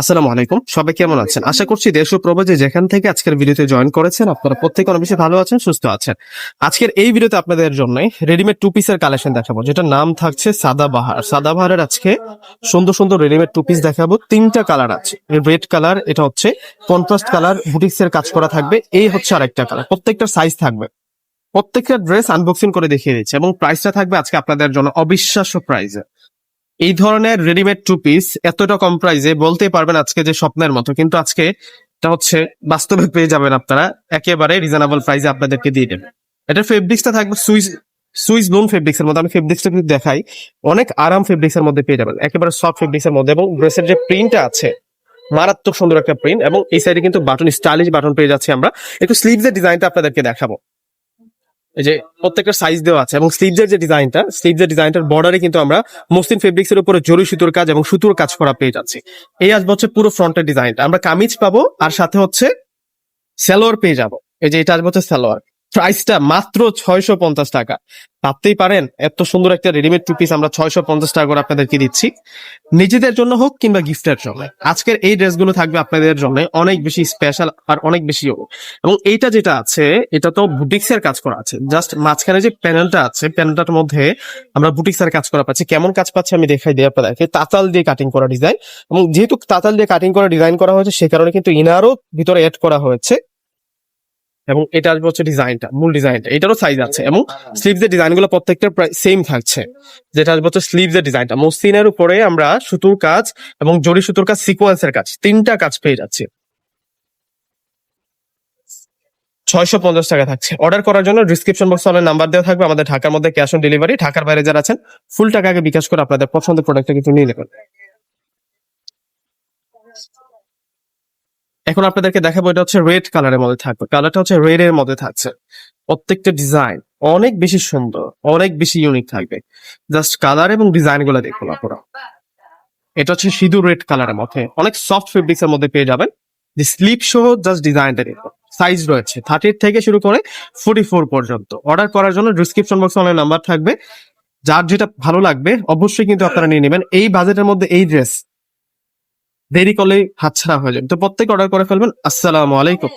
আসসালামু আলাইকুম। সবাই কেমন আছেন? আশা করছি দেশ ও প্রবাসে যেখান থেকে আজকের ভিডিওতে জয়েন করেছেন, আপনারা প্রত্যেকে অনেক বেশি ভালো আছেন, সুস্থ আছেন। আজকের এই ভিডিওতে আপনাদের জন্য রেডিমেড টু পিসের কালেকশন দেখাবো যেটা নাম থাকছে সাদা বাহার। সাদা বাহারের আজকে সুন্দর সুন্দর রেডিমেড টু পিস দেখাবো। তিনটা কালার আছে রেড কালার এটা হচ্ছে কন্ট্রাস্ট কালার বুটিক্স এর কাজ করা থাকবে। এই হচ্ছে আরেকটা কালার প্রত্যেকটা সাইজ থাকবে। প্রত্যেকটা ড্রেস আনবক্সিং করে দেখিয়ে দিচ্ছে, এবং প্রাইসটা থাকবে আজকে আপনাদের জন্য অবিশ্বাস্য প্রাইসে এই ধরনের রেডিমেড টু পিস এতটা কম প্রাইসে বলতেই পারবেন আজকে যে স্বপ্নের মতো। কিন্তু আজকে এটা হচ্ছে বাস্তবে পেয়ে যাবেন আপনারা। একেবারে রিজনেবল প্রাইসে আপনাদেরকে দিয়ে দেবেন এটা ফেব্রিক্সটা থাকবে সুইস সুইস লোন ফেব্রিক্স এর মধ্যে। আমি ফেব্রিক্সটা যদি দেখাই, অনেক আরাম ফেব্রিক্স এর মধ্যে পেয়ে যাবেন। একেবারে সফট ফেব্রিক্স এর মধ্যে এবং ড্রেসের যে প্রিন্টটা আছে, মারাত্মক সুন্দর একটা প্রিন্ট এবং এই সাইডে কিন্তু বাটন স্টাইলিশ বাটন পেয়ে যাচ্ছি আমরা। একটু স্লিভস এর ডিজাইনটা আপনাদেরকে দেখাবো। এই যে প্রত্যেকটা সাইজ দেওয়া আছে এবং স্লিভসের যে ডিজাইনটা স্লিভসের ডিজাইনটার বর্ডারে কিন্তু আমরা মসলিন ফেব্রিক্স এর উপরে জরি সুতোর কাজ এবং সুতোর কাজ করা পেয়ে যাচ্ছি। এই আসবে হচ্ছে পুরো ফ্রন্টের ডিজাইনটা আমরা কামিজ পাবো, আর সাথে হচ্ছে সালোয়ার পেয়ে যাব। এই যে এটা আসবে হচ্ছে সালোয়ার। প্রাইসটা মাত্র ছয়শো পঞ্চাশ টাকা। ভাবতেই পারেন, এত সুন্দর একটা রেডিমেড টু পিস আমরা ছয়শো পঞ্চাশ টাকা করে আপনাদেরকে দিচ্ছি। নিজেদের জন্য হোক কিংবা গিফটের জন্য। আজকের এই ড্রেসগুলো থাকবে আপনাদের জন্য অনেক বেশি স্পেশাল আর অনেক বেশি। এবং এইটা যেটা আছে, এটা তো বুটিক্স এর কাজ করা আছে। জাস্ট মাঝখানে যে প্যানেলটা আছে প্যানেলটার মধ্যে আমরা বুটিক্স এর কাজ করা পাচ্ছি। কেমন কাজ পাচ্ছি আমি দেখাই দিই আপনাদেরকে। তাতাল দিয়ে কাটিং করা ডিজাইন এবং যেহেতু তাতাল দিয়ে কাটিং করা ডিজাইন করা হয়েছে, সে কারণে কিন্তু ইনারও ভিতরে এড করা হয়েছে। এবং এটা আসবে হচ্ছে ডিজাইনটা, মূল ডিজাইনটা। এটারও সাইজ আছে এবং স্লিভস এর ডিজাইনগুলো প্রত্যেকটা প্রায় সেম থাকছে। যেটা আসবে হচ্ছে স্লিভস এর ডিজাইনটা মসলিনের উপরে আমরা সুতোর কাজ এবং জরি সুতোর কাজ সিকোয়েন্সের কাজ, তিনটা কাজ পেয়ে যাচ্ছি। ছয়শো পঞ্চাশ টাকা থাকছে। অর্ডার করার জন্য ডিসক্রিপশন বক্সে অনেক নাম্বার দেওয়া থাকবে। আমাদের ঢাকার মধ্যে ক্যাশ অন ডেলিভারি ঢাকার বাইরে যারা আছেন ফুল টাকা আগে বিকাশ করে আপনাদের পছন্দের প্রোডাক্টটা কিন্তু নিয়ে নেবেন। এখন আপনাদেরকে দেখাবো এটা হচ্ছে রেড কালারের মধ্যে থাকবে। কালারটা হচ্ছে রেড এর মধ্যে থাকছে। প্রত্যেকটা ডিজাইন অনেক বেশি সুন্দর, অনেক বেশি ইউনিক থাকবে। জাস্ট কালার এবং ডিজাইনগুলো দেখুন আপনারা। এটা হচ্ছে সিঁদুর রেড কালারের মধ্যে। অনেক সফট ফেব্রিক্স এর মধ্যে পেয়ে যাবেন। যে স্লিপ সহ জাস্ট ডিজাইনটা দেখুন। সাইজ রয়েছে। থার্টি থেকে শুরু করে ফোর্টি ফোর পর্যন্ত। অর্ডার করার জন্য ডিসক্রিপশন বক্সে অনেক নাম্বার থাকবে। যার যেটা ভালো লাগবে, অবশ্যই কিন্তু আপনারা নিয়ে নেবেন। এই বাজেটের মধ্যে এই ড্রেস দেরি করলে হাতছাড়া হয়ে যাবে। তো প্রত্যেক অর্ডার করে ফেলবেন। আসসালাম আলাইকুম।